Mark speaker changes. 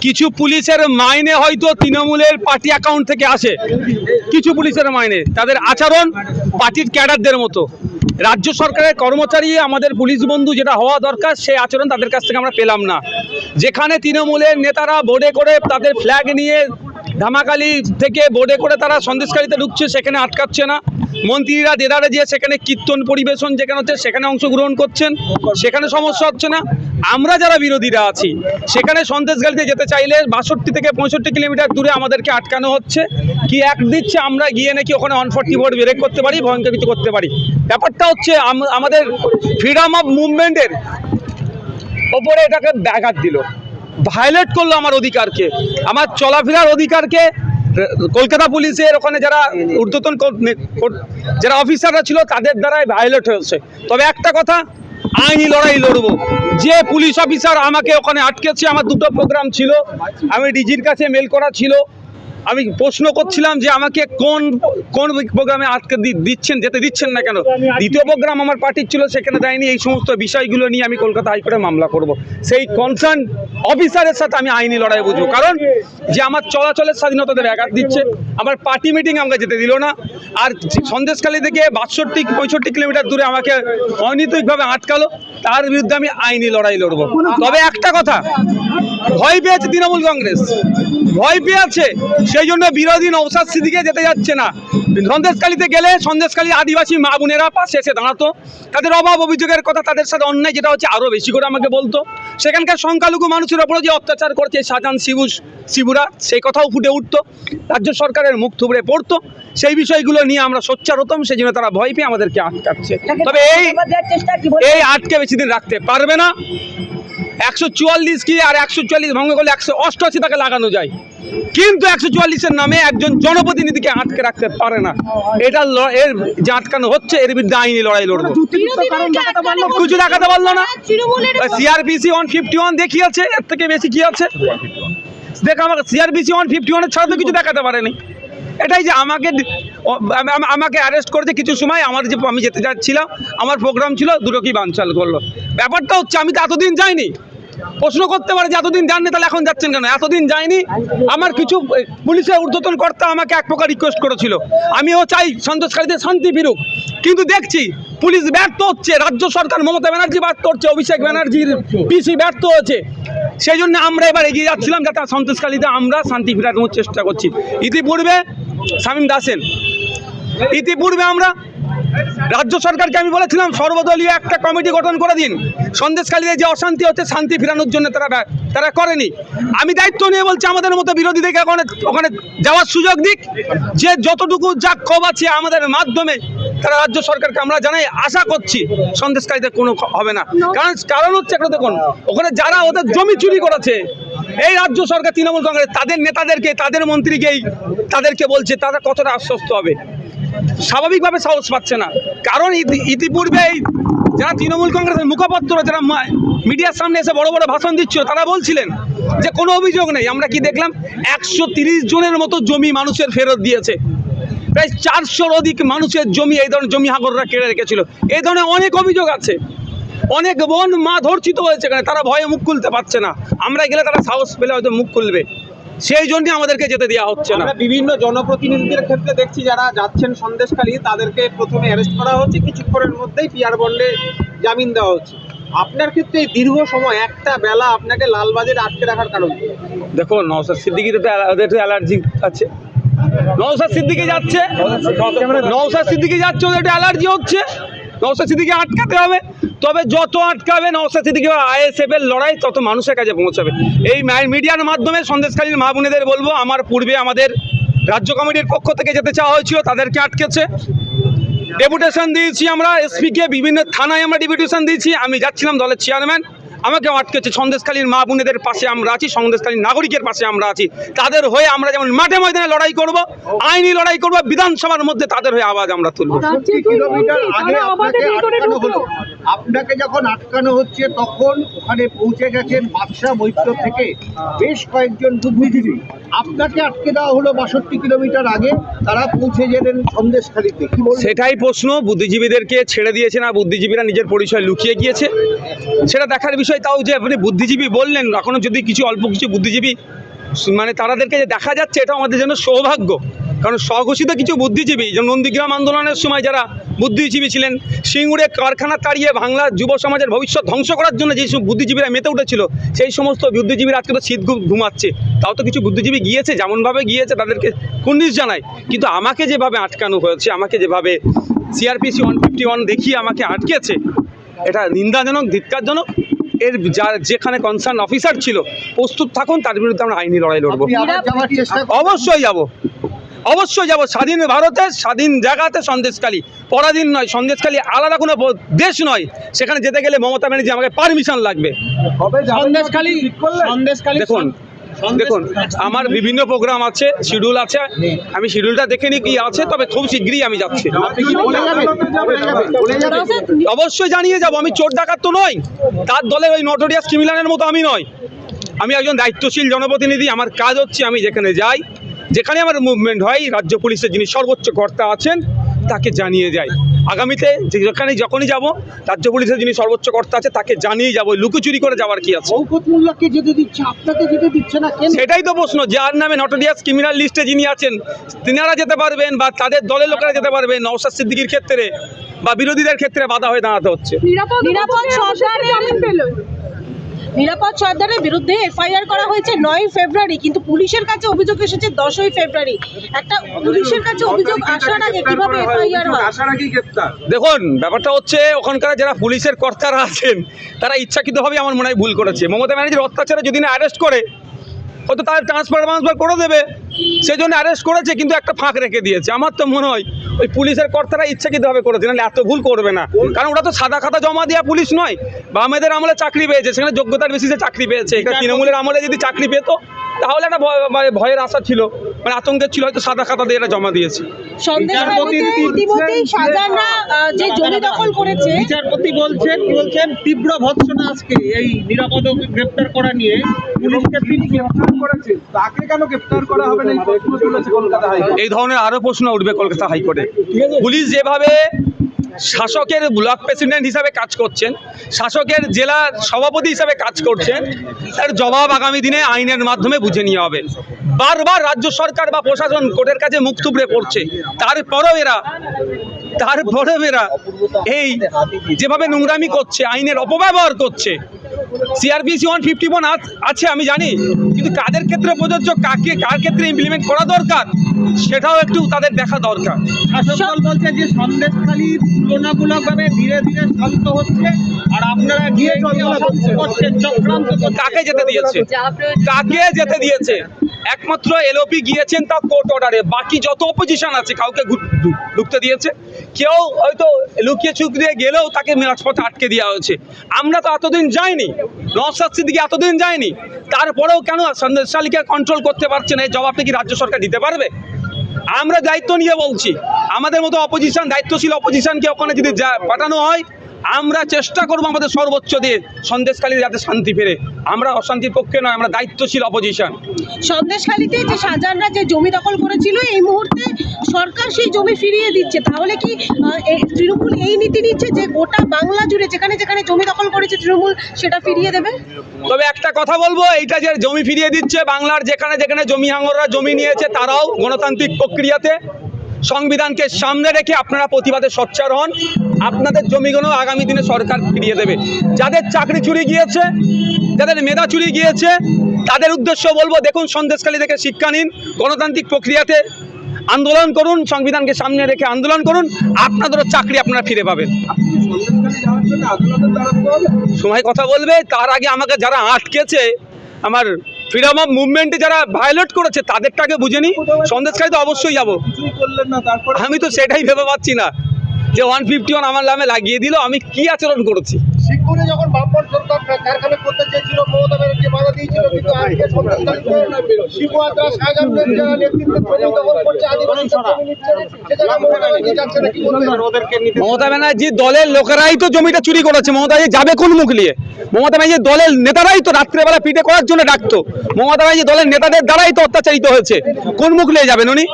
Speaker 1: কিছু পুলিশের মাইনে হয়তো তৃণমূলের পার্টি অ্যাকাউন্ট থেকে আসে। কিছু পুলিশের মাইনে। তাদের আচরণ পার্টির ক্যাডারদের মতো। রাজ্য সরকারের কর্মচারী, আমাদের পুলিশ বন্ধু যেটা হওয়া দরকার সেই আচরণ তাদের কাছ থেকে আমরা পেলাম না। যেখানে তৃণমূলের নেতারা বোর্ডে করে তাদের ফ্ল্যাগ নিয়ে ধামাকালি থেকে বোর্ডে করে তারা সন্দেশকারীতে ঢুকছে, সেখানে আটকাচ্ছে না। মন্ত্রীরা দেদারে যে সেখানে কীর্তন পরিবেশন যেখানে হচ্ছে, সেখানে অংশগ্রহণ করছেন, সেখানে সমস্যা হচ্ছে না। আমরা যারা বিরোধীরা আছি, সেখানে সন্দেশগালিতে যেতে চাইলে বাষট্টি থেকে পঁয়ষট্টি কিলোমিটার দূরে আমাদেরকে আটকানো হচ্ছে। কি এক দিচ্ছে, আমরা গিয়ে নাকি ওখানে ওয়ান ফর্টি বোর্ড ব্রেক করতে পারি, ভয়ঙ্কর কিছু করতে পারি। ব্যাপারটা হচ্ছে আমাদের ফ্রিডম অফ মুভমেন্টের ওপরে এটাকে ব্যাঘাত দিল। ভায়োলেট করল আমার অধিকারকে। আমার চলাফেরার অধিকারকে কলকাতা পুলিশের ওখানে যারা ঊর্ধ্বতন যারা অফিসাররা ছিল তাদের দ্বারাই ভায়োলেট হয়েছে। তবে একটা কথা আইনি লড়াই লড়বো। যে পুলিশ অফিসার আমাকে ওখানে আটকেছে আমার দুটো প্রোগ্রাম ছিল। আমি ডিজির কাছে মেল করা ছিল। আমি প্রশ্ন করছিলাম যে আমাকে কোন কোন প্রোগ্রামে আটকে দিচ্ছেন যেতে দিচ্ছেন না কেন? দ্বিতীয় প্রোগ্রাম আমার পার্টির ছিল সেখানে দেয়নি। এই সমস্ত বিষয়গুলো নিয়ে আমি কলকাতা হাইকোর্টে মামলা করব। সেই কনসার্ন অফিসারের সাথে আমি আইনি লড়াই বুঝব। কারণ যে আমার চলাচলের স্বাধীনতাদের আঘাত দিচ্ছে, আমার পার্টি মিটিং আমাকে যেতে দিল না। আর সন্দেশখালী থেকে বাষট্টি, পঁয়ষট্টি কিলোমিটার দূরে আমাকে অনৈতিকভাবে আটকালো। তার বিরুদ্ধে আমি আইনি লড়াই লড়বো। তবে একটা কথা ভয় পেয়েছে তৃণমূল কংগ্রেস। ভয় পেয়েছে। সেই জন্য বিরোধী নৌসাদ সিদ্দিকে যেতে যাচ্ছে না। সন্দেশকালীতে গেলে সন্দেশকালী আদিবাসী মা বোনেরা পাশে এসে দাঁড়াতো। তাদের অভাব অভিযোগের কথা তাদের সাথে অন্যায় যেটা হচ্ছে আরও বেশি করে আমাকে বলতো। সেখানকার সংখ্যালঘু মানুষের ওপরে যে অত্যাচার করছে শাহজাহান শিবু শিবুরা সেই কথাও ফুটে উঠতো। রাজ্য সরকারের মুখ থুবড়ে পড়তো। সেই বিষয়গুলো নিয়ে আমরা সোচ্চার হতাম। সেই জন্য তারা ভয় পেয়ে আমাদেরকে আটকাচ্ছে। তবে এই এই আটকে বেশি দিন রাখতে পারবে না। একশো চুয়াল্লিশ কি আর একশো চুয়াল্লিশ ভঙ্গ করলে একশো অষ্টআশি তাকে লাগানো যায়। কিন্তু একশো চুয়াল্লিশের নামে একজন জনপ্রতিনিধিকে আটকে রাখতে পারে না। এটা এর যে আটকানো হচ্ছে এর বিরুদ্ধে আইনি লড়াই লড়বো। কিছু দেখাতে পারল না। সিআরপিসি ওয়ান ফিফটি ওয়ান দেখিয়েছে এর থেকে বেশি কি আছে? দেখ আমাকে সিআরপিসি ওয়ান ফিফটি ওয়ানের ছাড়া তো কিছু দেখাতে পারেনি। এটাই যে আমাকে আমাকে অ্যারেস্ট করেছে কিছু সময় আমার যে আমি যেতে যাচ্ছিলাম আমার প্রোগ্রাম ছিল দুটো কি বানচাল করল। ব্যাপারটা হচ্ছে আমি তো এতদিন যাইনি। প্রশ্ন করতে পারে যে এতদিন যাননি, তাহলে এখন যাচ্ছেন কেন? এতদিন যায়নি? আমার কিছু পুলিশের ঊর্ধ্বতন কর্তা আমাকে এক প্রকার রিকোয়েস্ট করেছিল। আমিও চাই সন্তোষকারীদের শান্তি ফিরুক। কিন্তু দেখছি, পুলিশ ব্যর্থ হচ্ছে, রাজ্য সরকার মমতা ব্যানার্জি ব্যর্থ হচ্ছে, অভিষেক ব্যানার্জির পিসি ব্যর্থ হচ্ছে সেই জন্য আমরা এবার এগিয়ে যাচ্ছিলাম, যাতে সন্তোষকালীতে আমরা শান্তি ফিরানোর চেষ্টা করছি। ইতিপূর্বে শামীম দাসেন, ইতিপূর্বে আমরা রাজ্য সরকারকে আমি বলেছিলাম সর্বদলীয় একটা কমিটি গঠন করে দিন। সন্দেশকালীতে যে অশান্তি হচ্ছে শান্তি ফেরানোর জন্য তারা তারা করেনি। আমি দায়িত্ব নিয়ে বলছি আমাদের মতো বিরোধীদেরকে ওখানে ওখানে যাওয়ার সুযোগ দিক। যে যতটুকু যা ক্ষোভ আছে আমাদের মাধ্যমে তারা রাজ্য সরকারকে আমরা জানাই আশা করছি সন্দেশকারীতে কোনো হবে না। কারণ কারণ হচ্ছে একটা দেখুন ওখানে যারা ওদের জমি চুরি করেছে এই রাজ্য সরকার তৃণমূল কংগ্রেস তাদের নেতাদেরকে তাদের মন্ত্রীকেই তাদেরকে বলছে তারা কতটা আশ্বস্ত হবে। স্বাভাবিকভাবে সাহস পাচ্ছে না। কারণ ইতি- ইতিপূর্বে যারা তৃণমূল কংগ্রেসের মুখপাত্র যারা মিডিয়ার সামনে এসে বড় বড় ভাষণ দিচ্ছিল, তারা বলছিলেন যে কোনো অভিযোগ নেই। আমরা কি দেখলাম একশো জনের মতো জমি মানুষের ফেরত দিয়েছে। প্রায় চারশোর অধিক মানুষের জমি এই ধরনের জমি হাগররা কেড়ে রেখেছিল। এই ধরনের অনেক অভিযোগ আছে। অনেক বোন মা ধর্ষিত হয়েছে এখানে। তারা ভয়ে মুখ খুলতে পারছে না। আমরা গেলে তারা সাহস পেলে হয়তো মুখ খুলবে। সেই জন্যই আমাদেরকে যেতে দেওয়া হচ্ছে না।
Speaker 2: আমরা বিভিন্ন জনপ্রতিনিধিদের ক্ষেত্রে দেখছি যারা যাচ্ছেন সন্দেশখালী তাদেরকে প্রথমে অ্যারেস্ট করা হচ্ছে কিছুক্ষণের মধ্যেই পিয়ার বন্ডে জামিন দেওয়া হচ্ছে। আপনার ক্ষেত্রে এই দীর্ঘ সময় একটা বেলা আপনাকে লালবাজারে আটকে রাখার কারণ?
Speaker 1: দেখো নওসাদ সিদ্দিকিতে তো অ্যালার্জি আছে। নওসাদ সিদ্দিকি যাচ্ছে। নওসাদ সিদ্দিকি যাচ্ছে ওদের একটু অ্যালার্জি হচ্ছে। নওসাদ সিদ্দিকি আটকাতে হবে। তবে যত আটকাবে নওসাদ সিদ্দিকি আইএসএফ এর লড়াই তত মানুষের কাছে পৌঁছাবে। এই মিডিয়ার মাধ্যমে সন্দেশকালীন মা বোনেদের বলব, আমার পূর্বে আমাদের রাজ্য কমিটির পক্ষ থেকে যেতে চাওয়া হয়েছিল, তাদেরকে আটকেছে। ডেপুটেশন দিয়েছি আমরা এসপিকে বিভিন্ন থানায় আমরা ডেপুটেশন দিয়েছি। আমি যাচ্ছিলাম দলের চেয়ারম্যান আমাকে আটকে আটকেছে। সন্দেশকালীন মা বোনেদের পাশে আমরা আছি সন্দেশকালীন নাগরিকের পাশে আমরা আছি। তাদের হয়ে আমরা যেমন মাঠে ময়দানে লড়াই করব আইনি লড়াই করব বিধানসভার মধ্যে তাদের হয়ে আওয়াজ আমরা তুলব।
Speaker 3: পঁচিশ কিলোমিটার আগে আপনাকে আটকানো হলো। আপনাকে যখন আটকানো হচ্ছে তখন ওখানে পৌঁছে গেছেন বাদশাহ মৈত্র থেকে বেশ কয়েকজন বুদ্ধিজীবী আপনাকে আটকে দেওয়া হলো বাষট্টি কিলোমিটার আগে। তারা পৌঁছে গেলেন সন্দেশখালীতে।
Speaker 1: সেটাই প্রশ্ন। বুদ্ধিজীবীদেরকে ছেড়ে দিয়েছে না বুদ্ধিজীবীরা নিজের পরিচয় লুকিয়ে গিয়েছে। সেটা দেখার বিষয় অবশ্যই তাও যে আপনি বুদ্ধিজীবী বললেন, এখনও যদি কিছু অল্প কিছু বুদ্ধিজীবী মানে তাদেরকে যে দেখা যাচ্ছে এটা আমাদের জন্য সৌভাগ্য। কারণ স্বঘোষিত কিছু বুদ্ধিজীবী, যেমন নন্দীগ্রাম আন্দোলনের সময় যারা বুদ্ধিজীবী ছিলেন, সিঙ্গুরে কারখানা তাড়িয়ে বাংলা যুব সমাজের ভবিষ্যৎ ধ্বংস করার জন্য যেই সব বুদ্ধিজীবীরা মেতে উঠেছিল, সেই সমস্ত বুদ্ধিজীবীরা আজকে তো শীত ঘুমাচ্ছে। তাও তো কিছু বুদ্ধিজীবী গিয়েছে, যেমনভাবে গিয়েছে, তাদেরকে কুন্দিস জানায় কিন্তু আমাকে যেভাবে আটকানো হয়েছে, আমাকে যেভাবে সিআরপিসি ওয়ান ফিফটি ওয়ান দেখিয়ে আমাকে আটকেছে, এটা নিন্দাজনক, ধিক্কারজনক। এর যার যেখানে কনসার্ন অফিসার ছিল প্রস্তুত থাকুন তার বিরুদ্ধে আমরা আইনি লড়াই লড়বো। অবশ্যই যাব। অবশ্যই যাব। স্বাধীন ভারতে স্বাধীন জায়গাতে সন্দেশকালী পরাধীন নয় সন্দেশকালী আলাদা কোনো দেশ নয়। সেখানে যেতে গেলে মমতা ব্যানার্জি আমাকে পারমিশন লাগবে।
Speaker 2: সন্দেশখালী সন্দেশখালী
Speaker 1: দেখুন দেখুন আমার বিভিন্ন প্রোগ্রাম আছে শিডিউল আছে। আমি শিডিউলটা দেখে নিই কি আছে তবে খুব শীঘ্রই আমি যাচ্ছি। অবশ্যই জানিয়ে যাব আমি চোর ডাকাত তো নই। তার দলে ওই নটোরিয়াস ক্রিমিনালের মতো আমি নয় আমি একজন দায়িত্বশীল জনপ্রতিনিধি আমার কাজ হচ্ছে আমি যেখানে যাই যেখানে আমার মুভমেন্ট হয় রাজ্য পুলিশের যিনি সর্বোচ্চ কর্তা আছেন তাকে জানিয়ে যাই। আগামীতে যেখানে যখনই যাব রাজ্য পুলিশের যিনি সর্বোচ্চ কর্তা আছে তাকে জানিয়ে যাব লুকোচুরি করে যাওয়ার কি আছে?
Speaker 3: মোল্লাকে যেতে দিচ্ছে আপনাকে যেতে দিচ্ছে না
Speaker 1: সেটাই তো প্রশ্ন যার নামে নটোরিয়াস ক্রিমিনাল লিস্টে যিনি আছেন তিনারা যেতে পারবেন বা তাদের দলের লোকেরা যেতে পারবেন নওসাদ সিদ্দিকির ক্ষেত্রে বা বিরোধীদের ক্ষেত্রে বাধা হয়ে দাঁড়াতে হচ্ছে।
Speaker 4: নিরাপদ সর্দারের বিরুদ্ধে এফআইআর করা হয়েছে নয় ফেব্রুয়ারি কিন্তু পুলিশের কাছে অভিযোগ এসেছে দশই ফেব্রুয়ারি। একটা পুলিশের কাছে অভিযোগ আসার আগে কীভাবে এফআইআর হয়?
Speaker 2: আসার আগেই গ্রেপ্তার।
Speaker 1: দেখুন ব্যাপারটা হচ্ছে ওখানকার যারা পুলিশের কর্তারা আছেন তারা ইচ্ছাকৃতভাবে আমার মনে হয় ভুল করেছে। মমতা ব্যানার্জির অত্যাচারে যদি না অ্যারেস্ট করে হয়তো তার ট্রান্সফার ট্রান্সফার করে দেবে। সেই জন্য অ্যারেস্ট করেছে কিন্তু একটা ফাঁক রেখে দিয়েছে। আমার তো মনে হয় ওই পুলিশের কর্তারা ইচ্ছাকৃতভাবে করেছে নাহলে এত ভুল করবে না। কারণ ওরা তো সাদা খাতা জমা দেওয়া পুলিশ নয় বামেদের আমলে চাকরি পেয়েছে সেখানে যোগ্যতার বেশি সে চাকরি পেয়েছে। এটা তৃণমূলের আমলে যদি চাকরি পেত তাহলে একটা মানে ভয়ের আশা ছিল। মানে আতঙ্কের ছিল হয়তো সাদা খাতা দিয়ে এটা জমা দিয়েছে।
Speaker 4: যে জমি দখল করেছে।
Speaker 2: বিচারপতি বলছেন বলছেন তীব্র ভৎসনা আজকে এই নিরাপদ গ্রেপ্তার করা নিয়ে। পুলিশকে তিনি গ্রেপ্তার করেছেন তাকে কেন গ্রেপ্তার করা হবে না? এই প্রশ্ন তুলেছে কলকাতা হাইকোর্ট।
Speaker 1: এই ধরনের আরও প্রশ্ন উঠবে কলকাতা হাইকোর্টে। পুলিশ যেভাবে শাসকের ব্লক প্রেসিডেন্ট হিসাবে কাজ করছেন, শাসকের জেলার সভাপতি হিসাবে কাজ করছেন, তার জবাব আগামী দিনে আইনের মাধ্যমে বুঝে নিয়ে হবে। বারবার রাজ্য সরকার বা প্রশাসন কোর্টের কাছে মুখ থুবড়ে পড়ছে। তারপরেও এরা তারপরেও এরা এই যেভাবে নোংরামি করছে, আইনের অপব্যবহার করছে। সিআরপিসি ওয়ান ফিফটি আছে, আমি জানি। কিন্তু কাদের ক্ষেত্রে প্রযোজ্য? কাকে কার ক্ষেত্রে ইমপ্লিমেন্ট করা দরকার? সেটাও একটু তাদের দেখা দরকার।
Speaker 2: শাসক বলছে যে সন্দেশখালী তুলনামূলকভাবে ধীরে ধীরে শান্ত হচ্ছে আর আপনারা গিয়ে
Speaker 1: কাকে যেতে দিয়েছে? কাকে যেতে দিয়েছে? একমাত্র এলওপি গিয়েছেন তা কোর্ট অর্ডারে বাকি যত অপোজিশন আছে, কাউকে ঢুকতে দিয়েছে। কেউ হয়তো লুকিয়ে চুকিয়ে গেলেও তাকে রাজপথে আটকে দেওয়া হয়েছে। আমরা তো এতদিন যাইনি। নওশাদ সিদ্দিকি এতদিন যায়নি। তারপরেও কেন সন্দেশশালীকে কন্ট্রোল করতে পারছে না? এই জবাবটা কি রাজ্য সরকার দিতে পারবে? আমরা দায়িত্ব নিয়ে বলছি। আমাদের মতো অপোজিশন দায়িত্বশীল অপোজিশনকে ওখানে যদি পাঠানো হয় আমরা চেষ্টা করব আমাদের সর্বোচ্চ দিয়ে সন্দেশকালী যাতে শান্তি ফেরে। আমরা অশান্তির পক্ষে নয় আমরা দায়িত্বশীল অপোজিশন
Speaker 4: সন্দেশখালীতে যে শাহজাহানরা যে জমি দখল করেছিল এই মুহূর্তে সরকার সেই জমি ফিরিয়ে দিচ্ছে। তাহলে কি তৃণমূল এই নীতি নিচ্ছে যে গোটা বাংলা জুড়ে যেখানে যেখানে জমি দখল করেছে তৃণমূল সেটা ফিরিয়ে দেবে?
Speaker 1: তবে একটা কথা বলব এইটা যে জমি ফিরিয়ে দিচ্ছে বাংলার যেখানে যেখানে জমি হাঙ্গররা জমি নিয়েছে তারাও গণতান্ত্রিক প্রক্রিয়াতে সংবিধানকে সামনে রেখে আপনারা প্রতিবাদে সচ্চার হন। আপনাদের জমিগুলো আগামী দিনে সরকার ফিরিয়ে দেবে। যাদের চাকরি চুরি গিয়েছে, যাদের মেধা চুরি গিয়েছে, তাদের উদ্দেশ্য বলব, দেখুন সন্দেশখালী থেকে শিক্ষা নিন, গণতান্ত্রিক প্রক্রিয়াতে আন্দোলন করুন, সংবিধানকে সামনে রেখে আন্দোলন করুন, আপনাদেরও চাকরি আপনারা ফিরে পাবেন। সময় কথা বলবে, তার আগে আমাকে যারা আটকেছে, আমার ফ্রিডম অফ মুভমেন্টে যারা ভায়োলেট করেছে তাদেরটাকে বুঝে নি। সন্দেশকারী তো অবশ্যই যাব। আমি তো সেটাই ভেবে পাচ্ছি না। যে ওয়ান ফিফটি ওয়ান আমার নামে লাগিয়ে দিল আমি কি আচরণ করেছি?
Speaker 3: সিঙ্গুরে যখন বামপন সরকার কারখানা করতে চেয়েছিল মমতা ব্যানার্জি বাধা দিয়েছিল কিন্তু আজকে শাহজাহানের যারা নেতৃত্বে দখল করছে
Speaker 1: মমতা ব্যানার্জি দলের লোকেরাই তো জমিটা চুরি করেছে। মমতা ব্যানার্জি যাবে কোন মুখ নিয়ে? মমতা ব্যানার্জি দলের নেতারাই তো রাত্রেবেলা পিঠে করার জন্য ডাকতো। মমতা ব্যানার্জি দলের নেতাদের দ্বারাই তো অত্যাচারিত হয়েছে। কোন মুখ নিয়ে যাবেন উনি?